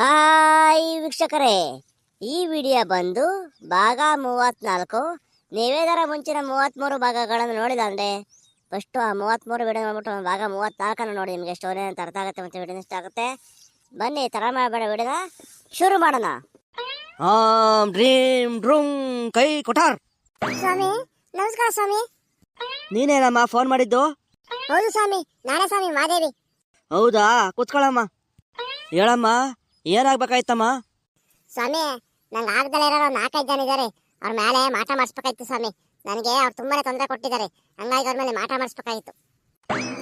Hi ವೀಕ್ಷಕರೇ. ಈ video ಬಂದು ಭಾಗ ಮೂವತ್ನಾಲ್ಕು ನೀವೇದರ ಮುಂಚಿನ ಮೂವತ್ತ್ಮೂರು ಭಾಗಗಳನ್ನು ನೋಡಿದ ಅಂದರೆ ಫಸ್ಟು ಆ ಮೂವತ್ತ್ಮೂರು ವಿಡಿಯೋ ನೋಡ್ಬಿಟ್ಟು ಭಾಗ ಮೂವತ್ತ್ನಾಲ್ಕನ್ನು ನೋಡಿ ನಿಮಗೆ ಸ್ಟೋರಿ ಅಂತ ಅರ್ಥ ಆಗುತ್ತೆ ಮತ್ತು ವಿಡಿಯೋ ಇಷ್ಟ ಆಗುತ್ತೆ. ಬನ್ನಿ ತರ ಮಾಡಬೇಡ ವಿಡಿಯೋನ ಶುರು ಮಾಡೋಣ. ಆಮ್ ಡ್ರೀಮ್ ಡ್ರೂಮ್ ಕೈ ಕೊಠಾರ್. ಸ್ವಾಮಿ ನಮಸ್ಕಾರ ಸ್ವಾಮಿ. ನೀನೇನಮ್ಮ ಫೋನ್ ಮಾಡಿದ್ದು? ಹೌದು ಸ್ವಾಮಿ ನಾನೇ ಸ್ವಾಮಿ ಮಾದೇವಿ ಹೌದಾ? ಕೂತ್ಕೊಳ್ಳಮ್ಮ. ಹೇಳಮ್ಮ. ಏನಾಗ್ಬೇಕಾಯ್ತಮ್ಮ? ಸ್ವಾಮಿ ನಂಗೆ ಆಗದಲ್ಲೇ ಇರೋ ನಾಲ್ಕೈದು ಜನ ಇದ್ದಾರೆ. ಅವ್ರ ಮೇಲೆ ಮಾಟ ಮಾಡಿಸ್ಬೇಕಾಯ್ತು ಸ್ವಾಮಿ. ನನಗೆ ಅವ್ರು ತುಂಬಾನೇ ತೊಂದರೆ ಕೊಟ್ಟಿದ್ದಾರೆ. ಹಂಗಾಗಿ ಅವ್ರ ಮೇಲೆ ಮಾಟ ಮಾಡಿಸ್ಬೇಕಾಯ್ತು.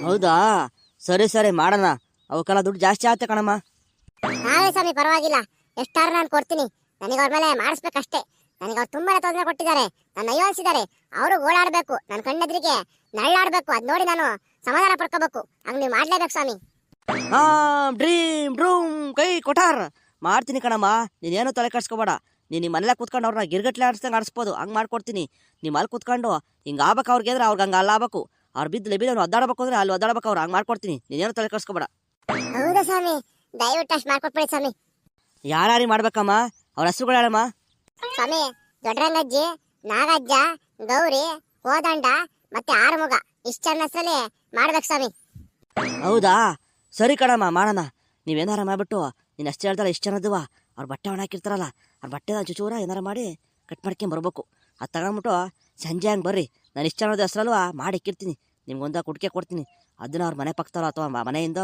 ಹೌದಾ? ಸರಿ ಸರಿ ಮಾಡೋಣ. ಅವಕ್ಕೆಲ್ಲ ದುಡ್ಡು ಜಾಸ್ತಿ ಆಗುತ್ತೆ ಕಣಮ್ಮ. ನಾವೇ ಸ್ವಾಮಿ ಪರವಾಗಿಲ್ಲ. ಎಷ್ಟಾರು ನಾನು ಕೊಡ್ತೀನಿ. ನನಗೆ ಅವ್ರ ಮೇಲೆ ಮಾಡಿಸ್ಬೇಕಷ್ಟೇ. ನನಗೆ ಅವ್ರು ತುಂಬಾನೇ ತೊಂದರೆ ಕೊಟ್ಟಿದ್ದಾರೆ. ನನ್ನ ಅಯ್ಯೋಸಿದ್ದಾರೆ. ಅವರು ಓಡಾಡಬೇಕು. ನನ್ನ ಕಣ್ಣೆದ್ರಿಗೆ ನಳ್ಳಾಡಬೇಕು. ಅದು ನೋಡಿ ನಾನು ಸಮಾಧಾನ ಪಡ್ಕೋಬೇಕು. ಹಂಗೆ ನೀವು ಮಾಡ್ಲೇಬೇಕು ಸ್ವಾಮಿ. ಆಮ್ ಡ್ರೀಮ್ ಡ್ರೂಮ್ ಕೈ ಕೊಠಾರ್. ಮಾಡ್ತೀನಿ ಕಣಮ್ಮ. ನೀನೇನು ತಲೆ ಕೆಡ್ಸ್ಕೊಬೇಡ. ನೀನು ನಿಮ್ಮ ಕುತ್ಕೊಂಡು ಕೂತ್ಕೊಂಡು ಅವ್ರನ್ನ ಗಿರ್ಗಟ್ಲೆ ಆಡಿಸ್ದಂಗೆ ಆಡಿಸ್ಬೋದು. ಹಂಗೆ ಮಾಡ್ಕೊಡ್ತೀನಿ. ನಿಮ್ಮ ಅಲ್ಲಿ ಕೂತ್ಕೊಂಡು ಹಿಂಗೆ ಆಗ್ಬೇಕು ಅವ್ರಿಗೆ ಅಂದ್ರೆ ಅವ್ರಿಗೆ ಹಂಗೆ ಅಲ್ಲಾಗಬೇಕು ಅವ್ರು ಬಿದ್ದು ಲೆಬಿದ ಅವ್ನು ಒದ್ದಾಡಬೇಕು ಅಂದ್ರೆ ಅಲ್ಲಿ ಒದ್ದಾಡಬೇಕು ಅವ್ರು. ಹಂಗೆ ಮಾಡ್ಕೊಡ್ತೀನಿ. ನೀನೇನು ತಲೆ ಕೆಡ್ಸ್ಕೊಬೇಡ. ಹೌದಾ ಸ್ವಾಮಿ? ದಯವಿಟ್ಟು ಅಷ್ಟು ಮಾಡ್ಕೊಟ್ಬಿಡಿ ಸ್ವಾಮಿ. ಯಾರ್ಯಾರಿಗೆ ಮಾಡ್ಬೇಕಮ್ಮ? ಅವ್ರ ಹೆಸರುಗಳು ಹೇಳಮ್ಮ. ಸ್ವಾಮಿ ದೊಡ್ಡರಂಗಜ್ಜಿ ನಾಗಜ್ಜ ಗೌರಿ ಕೋದಂಡ ಮತ್ತೆ ಆರುಮುಗ. ಇಷ್ಟನ್ನ ಮಾಡ್ಬೇಕು ಸ್ವಾಮಿ. ಹೌದಾ? ಸರಿ ಕಣಮ್ಮ, ಮಾಡೋಣ. ನೀವೇನಾರ ಮಾಡಿಬಿಟ್ಟು, ನೀನು ಅಷ್ಟು ಹೇಳ್ತಾರ ಇಷ್ಟು ಜನದುವ ಅವ್ರು ಬಟ್ಟೆ ಒಣ ಹಾಕಿರ್ತಾರಲ್ಲ, ಅವ್ರ ಬಟ್ಟೆ ಚುಚೂರ ಏನಾರ ಮಾಡಿ ಕಟ್ ಮಾಡ್ಕೊಂಡು ಬರ್ಬೇಕು. ಅದು ತಗೊಂಬಿಟ್ಟು ಸಂಜೆ ಹಂಗೆ ಬರ್ರಿ. ನಾನು ಇಷ್ಟು ಜನದ ಹೆಸರಲ್ವ, ಮಾಡಿ ಇಕ್ಕಿರ್ತೀನಿ. ನಿಮ್ಗೊಂದು ಕುಡಿಕೆ ಕೊಡ್ತೀನಿ. ಅದನ್ನ ಅವ್ರ ಮನೆ ಪಕ್ಕದವ್ರು ಅಥವಾ ಮನೆಯಿಂದ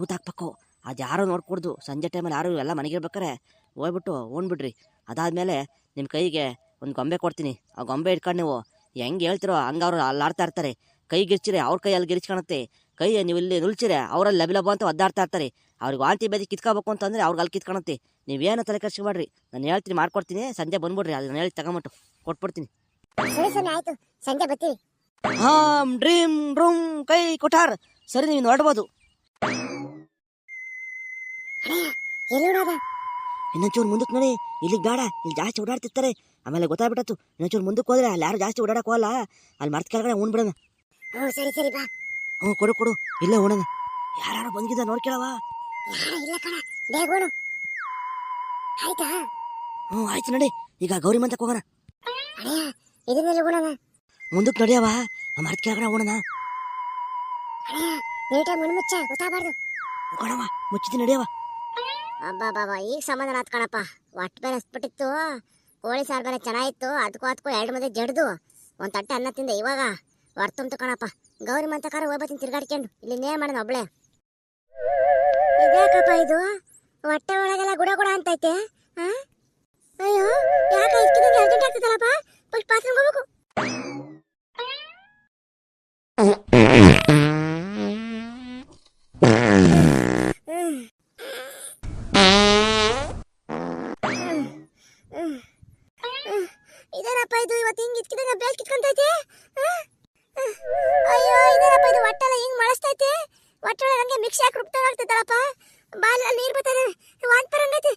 ಊಟ ಹಾಕ್ಬೇಕು. ಅದು ಯಾರೂ ನೋಡ್ಕೊಡ್ದು. ಸಂಜೆ ಟೈಮಲ್ಲಿ ಯಾರು ಎಲ್ಲ ಮನೆಗಿರ್ಬೇಕಾರೆ ಹೋಗ್ಬಿಟ್ಟು ಓಣ್ಬಿಡ್ರಿ ಅದಾದಮೇಲೆ ನಿಮ್ಮ ಕೈಗೆ ಒಂದು ಗೊಂಬೆ ಕೊಡ್ತೀನಿ. ಆ ಗೊಂಬೆ ಇಟ್ಕೊಂಡು ನೀವು ಹೆಂಗೆ ಹೇಳ್ತಿರೋ ಹಂಗೆ ಅವರು ಅಲ್ಲಿ ಆಡ್ತಾ ಇರ್ತಾರೆ. ಕೈ ಗಿರ್ಚಿರಿ, ಅವ್ರ ಕೈ ಅಲ್ಲಿ ಗಿರ್ಚ್ಕೊಳತ್ತೆ ಕೈ ನೀವು ಇಲ್ಲಿ ನುಲ್ಚಿರೆ ಅವರಲ್ಲಿ ಲಬಿ ಅಂತ ಒದ್ದಾಡ್ತಾ ಇರ್ತಾರೆ. ಅವ್ರಿಗೆ ವಾಂತಿ ಬೇದಿ ಕಿತ್ಕೋಬೇಕು ಅಂತಂದ್ರೆ ಅವ್ರಿಗೆ ಅಲ್ಲಿ ಕಿತ್ಕೊಳತ್ತೆ ನೀವೇನು ತಲೆ ಕೆಡ್ಸ್ಕೊಬೇಡ್ರಿ ನಾನು ಹೇಳ್ತೀನಿ ಮಾಡ್ಕೊಡ್ತೀನಿ. ಸಂಜೆ ಬಂದ್ಬಿಡ್ರಿ ಅದನ್ನ ಹೇಳಿ ತಗೊಂಬಿಟ್ಟು ಕೊಟ್ಬಿಡ್ತೀನಿ. ಆಯ್ತು. ಸಂಜೆ ಬರ್ತೀವಿ. ಹಾಂ ಡ್ರೀಮ್ ರೂಮ್ ಕೈ ಕೊಠಾರ್. ಸರಿ ನೀವು ನೋಡ್ಬೋದು ಇನ್ನೊಂಚೂರು ಮುಂದಕ್ಕೆ ನೋಡಿ. ಇಲ್ಲಿಗೆ ಬೇಡ ಇಲ್ಲಿ ಜಾಸ್ತಿ ಓಡಾಡ್ತಿರ್ತಾರೆ. ಆಮೇಲೆ ಗೊತ್ತಾಗ್ಬಿಟ್ಟತ್ತು ಇನ್ನೊಂಚೂರು ಮುಂದಕ್ಕೆ ಹೋದ್ರೆ ಅಲ್ಲಿ ಯಾರು ಜಾಸ್ತಿ ಓಡಾಡಕ್ಕೆ ಹೋಗಲ್ಲ. ಅಲ್ಲಿ ಮರ್ತ ಕೆಳಗಡೆ ಉಣ್ಬಿಡೋಣ. ಹ್ಞೂ ಸರಿ ಸರಿ ಬಾ. ಹ್ಞೂ ಕೊಡು ಕೊಡು. ಇಲ್ಲೇ ಉಣನ ಯಾರು ಬಂದಿದ್ದ ನೋಡ್ಕೇಳವ ಇಲ್ಲ ಕಣ. ಬೇಗ ಆಯ್ತಾ? ಹ್ಞೂ ಆಯ್ತು ನಡಿ. ಈಗ ಗೌರಿ ಮಂತಕ್ಕೆ ಹೋಗೋಣ. ಇದನ್ನೆಲ್ಲ ಗುಣನ ಮುಂದಕ್ಕೆ ನಡಿಯವ ಮರ್ತ ಕೆಳಗಡೆ ಉಣನ ಅಣ್ಣಯ್ಯ ನೀಟಾಗಿ ಮುನ್ಮುಚ್ಚ ಗೊತ್ತಾಗಬಾರ್ದು. ಕಣವ ಮುಚ್ಚಿದ್ದು ನಡಿಯವ ಅಬ್ಬಾ ಬಾಬಾ ಈಗ ಸಮಾಧಾನ ಆತ್ ಕಣಪ್ಪ. ಒಟ್ಟು ಬೇರೆ ಹಸ್ಬಿಟ್ಟಿತ್ತು. ಕೋಳಿ ಸಾರು ಬೇರೆ ಚೆನ್ನಾಗಿತ್ತು. ಅದಕ್ಕೂ ಅದಕ್ಕೂ ಎರಡು ಮಧ್ಯೆ ಜಡ್ದು. ಒಂದು ತಟ್ಟೆ ಅನ್ನ ತಿಂದೆ ಇವಾಗ. ಹೊರ್ತುಂತು ಕಣಪ್ಪ. ಗೌರಿ ಮಂತಕಾರ ಹೋಗ್ಬತ್ತೀನಿ ತಿರ್ಗಾಡ್ಕೊಂಡು. ಇಲ್ಲಿ ನೇ ಮಾಡೋಣ ಒಬ್ಳೆ. ಇದ್ಯಾಕಪ್ಪ ಇದು? ಹೊಟ್ಟೆ ಒಳಗೆಲ್ಲ ಗುಡ ಗುಡ ಅಂತೈತೆ? ಅಯ್ಯೋ, ಯಾಕ ಇಷ್ಟಿದಂಗೆ ಅರ್ಜೆಂಟ್ ಆಗ್ತದಲ್ಲಪ್ಪ ಫಸ್ಟ್ ಬಾತ್ರೂಮ್ಗೆ ಹೋಗ್ಬೇಕು. ಇದೇನಪ್ಪ ಇದು ಇವತ್ತು ಹಿಂಗ್ ಇಟ್ಕಿದಂಗ ಬೇಲ್ ಕಿತ್ಕೊಂತೈತೆ ಆ? ಆ. ಅಯ್ಯೋ ಇದೇನಪ್ಪ ಇದು ಹೊಟ್ಟೆಲ್ಲ ಹಿಂಗ್ ಮಳಸ್ತೈತೆ ಹೊಟ್ಟೆೊಳಗೆ ಆಗ್ತೈತಲ್ಲಪ್ಪ ಬಾಲಲ್ಲಿ ನೀರು ಬರ್ತಾರೆ ವಾಂತ್ ಬರಂಗೈತೆ.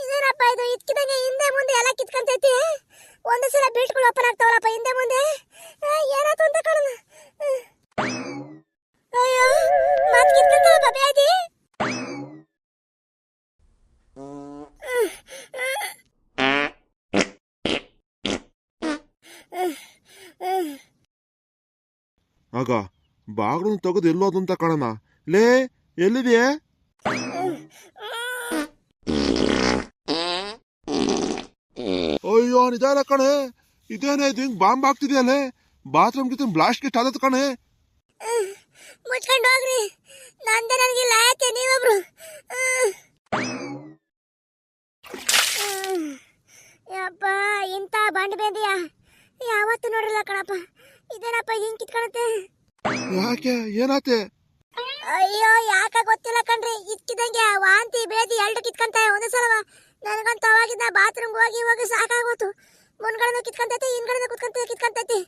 ಇದೇನಪ್ಪ ಇದು? ಇದ್ಕಿದಂಗೆ ಹಿಂದೆ ಮುಂದೆ ಎಲ್ಲ ಕಿತ್ಕೊಂತೈತಿ. ಒಂದು ಸಲ ಬೆಲ್ಟ್ಗಳು ಓಪನ್ ಆಗ್ತಾವಲ್ಲಪ್ಪ, ಹಿಂದೆ ಮುಂದೆ. ಏನಾಯ್ತು ಅಂತ ಕಾಣಲ್ಲ ಅಯ್ಯೋ, ಮತ್ ಕಿತ್ಕೊಂತಾವಪ್ಪ ಬೇದಿ. ಆಗ ಬಾಗ್ಲನ್ನು ತೆಗೆದು ಎಲ್ಲೋದು ಅಂತ ಕಾಣೋಣ. ಲೇ, ಎಲ್ಲಿದೆಯೇ? ಅಯ್ಯೋ ನಿಜಾನ ಕಣೆ. ಇದೇನೇ, ಇದು ಹಿಂಗ್ ಬಾಂಬ್ ಆಗ್ತಿದೆಯಲ್ಲ ಬಾತ್ರೂಮ್ ಗಿತ್ರ ಬ್ಲಾಸ್ಟ್ ಗಿಟ್ ಆದತ್ ಕಣೆ. ಮುಚ್ಕೊಂಡು ಹೋಗ್ರಿ. ನಂದೆ ನನಗಿಲ್ಲ ಯಾಕೆ ನೀವೊಬ್ರು? ಯಪ್ಪ, ಇಂಥ ಬಂಡ್ ಬೇದಿಯಾ? ಯಾವತ್ತು ನೋಡಿಲ್ಲ ಕಣಪ್ಪ. ಇದೇನಪ್ಪ ಹಿಂಗ್ ಕಿತ್ಕೊಳತ್ತೆ? ಯಾಕೆ? ಏನಾತೆ? ಅಯ್ಯೋ ಯಾಕ ಗೊತ್ತಿಲ್ಲ ಕಣ್ರಿ. ಇದ್ಕಿದಂಗೆ ವಾಂತಿ ಬೇದಿ ಎರಡು ಕಿತ್ಕೊಂತ ಒಂದೇ ಸಲ ನನಗಂತೂ ಅವಾಗಿದ್ದ ಬಾತ್ರೂಮ್ ಹೋಗಿ ಹೋಗಿ ಸಾಕಾಗೋತು. ಮುನ್ಗಡೆನೂ ಕಿತ್ಕೊಂತೈತಿ ಹಿಂದ್ಗಡೆನೂ ಕುತ್ಕೊಂತ ಕಿತ್ಕೊಂತೈತಿ.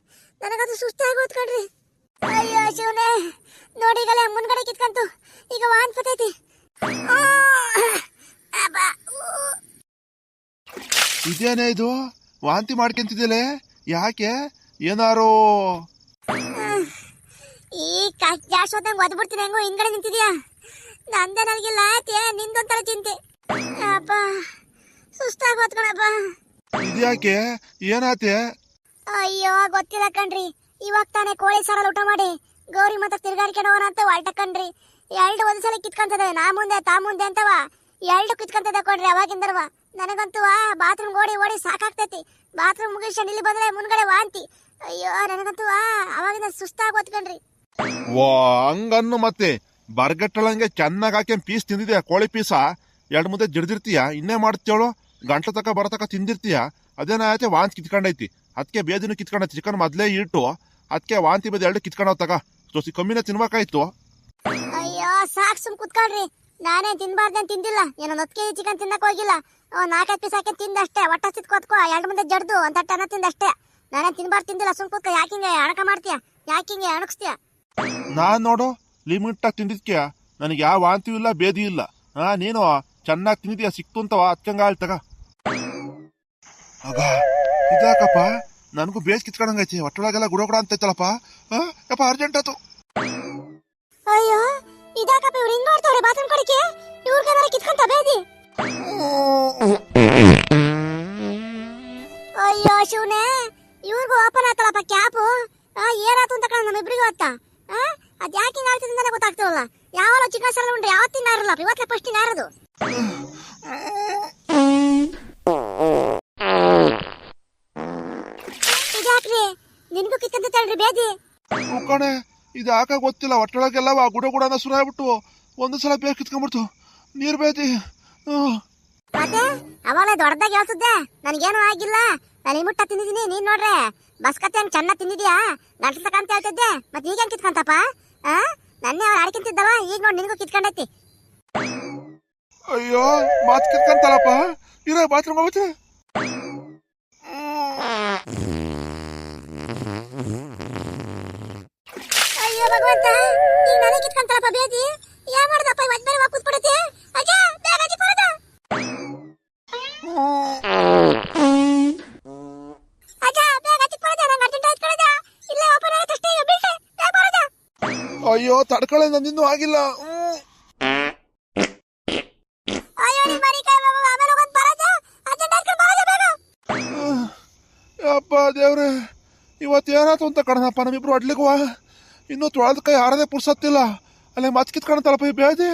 ನನಗಂತೂ ಸುಸ್ತಾಗೋತ್ ಕಣ್ರಿ. ಅಯ್ಯೋ ಶಿವನೇ. ನೋಡಿ ಈಗಲೇ ಮುನ್ಗಡೆ ಕಿತ್ಕಂತು. ಈಗ ವಾಂತಿ ಊ. ಇದೇನೇ ಇದು? ವಾಂತಿ ಮಾಡ್ಕೊಂತಿದ್ದೀಲೇ ಯಾಕೆ? ಏನಾರು? ಈ ಹೋದಂಗೆ ಒದ್ಬಿಡ್ತೀನಿ ಹೆಂಗೋ ಹಿಂದ್ಗಡೆ ನಿಂತಿದ್ಯಾ? ನಂದೇ ನನಗಿಲ್ಲ ಆಯ್ತೆ ನಿಂದೊಂಥರ ಚಿಂತೆ. ಅಪ್ಪ ಸುಸ್ತಾಗಿ ಹೋತ್ಕಣಪ್ಪ ಇದ್ಯಾಕೆ? ಏನಾತೆ? ಅಯ್ಯೋ ಗೊತ್ತಿಲ್ಲ ಕಣ್ರಿ. ಇವಾಗ ತಾನೇ ಕೋಳಿ ಸಾರಲ್ಲಿ ಊಟ ಮಾಡಿ ಗೌರಿ ಮತ್ತೆ ತಿರ್ಗಾಡ್ಕೊಂಡು ಹೋಗೋಣ ಅಂತ ಹೊಲ್ಟ ಕಣ್ರಿ ಎರಡು ಒಂದ್ಸಲ ಕಿತ್ಕೊಂತದೆ ನಾ ಮುಂದೆ ತಾ ಮುಂದೆ ಅಂತವ. ಎರಡು ಕಿತ್ಕೊಂತದೆ ಕೊಡ್ರಿ ಅವಾಗಿಂದರ್ವ. ನನಗಂತೂ ಬಾತ್ರೂಮ್ ಓಡಿ ಓಡಿ ಸಾಕಾಗ್ತೈತಿ. ಬಾತ್ರೂಮ್ ಮುಗಿಸ್ಕೊಂಡು ಇಲ್ಲಿ ಬಂದ್ರೆ ಮುಂದ್ಗಡೆ ವಾಂತಿ. ಅಯ್ಯೋ ನನಗಂತೂ ಅವಾಗಿಂದ ಸುಸ್ತಾಗಿ ಹೋತ್ಕಣ್ರಿ ವಾ ಹಂಗನ್ನು ಮತ್ತೆ. ಬರ್ಗಟ್ಟಳಂಗೆ ಚೆನ್ನಾಗಿ ಹಾಕಿ ಪೀಸ್ ತಿಂದಿದ್ಯಾ ಕೋಳಿ ಪೀಸ? ಎರಡು ಮುದ್ದೆ ಜಿಡ್ದಿರ್ತೀಯ? ಇನ್ನೇ ಮಾಡ್ತೇಳು ಗಂಟ್ಲ ತಕ ಬರತಕ ತಿಂದಿರ್ತೀಯ? ಅದೇನಾಯ್ತೆ ವಾಂತಿ ಕಿತ್ಕೊಂಡೈತಿ. ಅದಕ್ಕೆ ಬೇದಿನೂ ಕಿತ್ಕೊಂಡ ಚಿಕನ್ ಮೊದಲೇ ಇಟ್ಟು. ಅದಕ್ಕೆ ವಾಂತಿ ಬೇದ ಎರಡು ಕಿತ್ಕೊಂಡವ್ ತಗ. ಸೊಸಿ ಕಮ್ಮಿನೇ ತಿನ್ಬೇಕಾಯ್ತು. ಅಯ್ಯೋ ಸಾಕ್ ಸುಮ್ ಕುತ್ಕೊಳ್ರಿ. ನಾನೇ ತಿನ್ಬಾರ್ದೇನ್ ತಿಂದಿಲ್ಲ. ಏನೋ ಒಂದು ಕೆಜಿ ಚಿಕನ್ ತಿನ್ನಕ್ ಹೋಗಿಲ್ಲ. ನಾಲ್ಕೈದು ಪೀಸ್ ಹಾಕಿ ತಿಂದಷ್ಟೇ ಹೊಟ್ಟೆ ಸಿತ್ಕೊತ್ಕೋ ಎರಡು ಮುಂದೆ ಜಡ್ದು ಒಂದ್ ತಟ್ಟೆ ಅನ್ನ ತಿಂದಷ್ಟೇ ನಾನೇನ್ ತಿನ್ಬಾರ್ದು ತಿಂದಿಲ್ಲ ಸುಮ್ ಕೂತ್ಕೊ. ಯಾಕಿಂಗೆ ಅಣಕ ಮಾಡ್ತೀಯ? ಯಾಕಿಂಗೆ ಅಣಕ್ಸ್ತೀಯ? ನಾನ್ ನೋಡು ಲಿಮಿಟ್ ತಿಂದಿದ್ಕೆ ನನಗೆ ಯಾವ ವಾಂತಿ ಇಲ್ಲ ಬೇದಿ ಇಲ್ಲ. ಹಾ ನೀನು ಚೆನ್ನಾಗಿ ತಿಂದಿದ್ಯಾ? ಸಿಕ್ತು ಅಂತವ? ಹತ್ಕಂಗ ತಗ. ಆಗ ಇದಾಕಪ್ಪ ನನಗೂ ಬೇಸ್ ಕಿತ್ಕೊಂಡಂಗೈತಿ ಒಟ್ಟೊಳಗೆಲ್ಲ ಗುಡ ಗುಡ ಅಂತೈತಲ್ಲಪ್ಪ. ಹಾ ಯಪ್ಪ ಅರ್ಜೆಂಟ್ ಆತು ಅಯ್ಯೋ ಇದಾಕಪ್ಪ ಇವ್ರು ಹಿಂಗ್ ಮಾಡ್ತಾವ್ರೆ ಬಾತ್ರೂಮ್ ಕಡೆಗೆ? ಇವ್ರಿಗೇನಾರ ಕಿತ್ಕೊಂತ ಬೇದಿ ಅಯ್ಯೋ ಶಿವನೇ. ಇವ್ರಿಗೂ ಓಪನ್ ಆತಲ್ಲಪ್ಪ ಕ್ಯಾಪು ಏನಾಯ್ತು ಅಂತ ಕಣ ನಮ್ಮಿಬ್ರಿಗೂ ಅತ್ತ ಅದ್ ಯಾಕೆ ಹಿಂಗ್ ಆಗ್ತದೆ ಅಂತಾನೆ ಗೊತ್ತಾಗ್ತಿರಲ್ಲ. ಯಾವಾಗ ಚಿಕ್ಕ ಸಲ ಉಂಡ್ರೆ ಯಾವತ್ತಿನ ಇರಲ್ಲ ಇವತ್ತೇ ಫಸ್ಟ್ ಇದ್ಯಾಕ್ರಿ ನಿನ್ಗೂ ತಳ್ರಿ ಬೇದಿ. ಕಣೆ ಇದು ಯಾಕ ಗೊತ್ತಿಲ್ಲ ಒಟ್ಟೊಳಗೆಲ್ಲವ ಗುಡ ಗುಡನ ಸುರ ಆಗ್ಬಿಟ್ಟು ಒಂದು ಸಲ ಬೇಗ ಕಿತ್ಕೊಂಡ್ಬಿಡ್ತು. ನೀರ್ ಬೇದಿ. ಮತ್ತೆ? ಅವಾಗ ದೊಡ್ಡದಾಗಿ ಹೇಳ್ತಿದ್ದೆ. ನನಗೇನು ಆಗಿಲ್ಲ. ನಾನು ಮುಟ್ಟ ತಿಂದಿದ್ದೀನಿ ನೀನ್ ನೋಡ್ರೆ. ಬಸ್ಕತ್ತೆ ಹಂಗ್ ಚೆನ್ನಾಗಿ ತಿಂದಿದ್ಯಾ? ತಕ ಅಂತ ಹೇಳ್ತಿದ್ದೆ ಮತ್ತೆ ಈಗ ಹೆಂಗ್ ಕಿತ್ಕೊಂತಪ್ಪ? ಆ? ನನ್ನೇ ಅವ್ರು ಅಡ್ಕಿಂತಿದ್ದವ ಈಗ ನೋಡಿ ನಿನಗೂ ಕಿತ್ಕೊಂಡೈತಿ. ಅಯ್ಯೋ ಮಾತ್ ಕಿತ್ಕಂತಲ್ಲಪ್ಪ ಇರೋ ಬಾತ್ರೂಮ್ ಹೋಗುತ್ತೆ ಅಯ್ಯೋ ಭಗವಂತ ಈಗ ನನಗೆ ಕಿತ್ಕೊಂತಾರಪ್ಪ ಬೇದಿ. ಅಯ್ಯೋ ತಡ್ಕೊಳ್ಳೆ ನಂದಿನ್ನೂ ಆಗಿಲ್ಲ. ಅಪ್ಪ ದೇವ್ರೆ ಇವತ್ತು ಏನಾಯ್ತು ಅಂತ ಕಣನಪ್ಪ ನಮ್ಮಿಬ್ರು ಅಡ್ಲಿಗುವ ಇನ್ನೂ ತೊಳೆದ ಕೈ ಆರದೆ ಪುರ್ಸತ್ತಿಲ್ಲ. ಅಲ್ಲೇ ಮತ್ ಕಿತ್ಕೊಂತಲ್ಲಪ್ಪ ಈ ಬೇದಿ.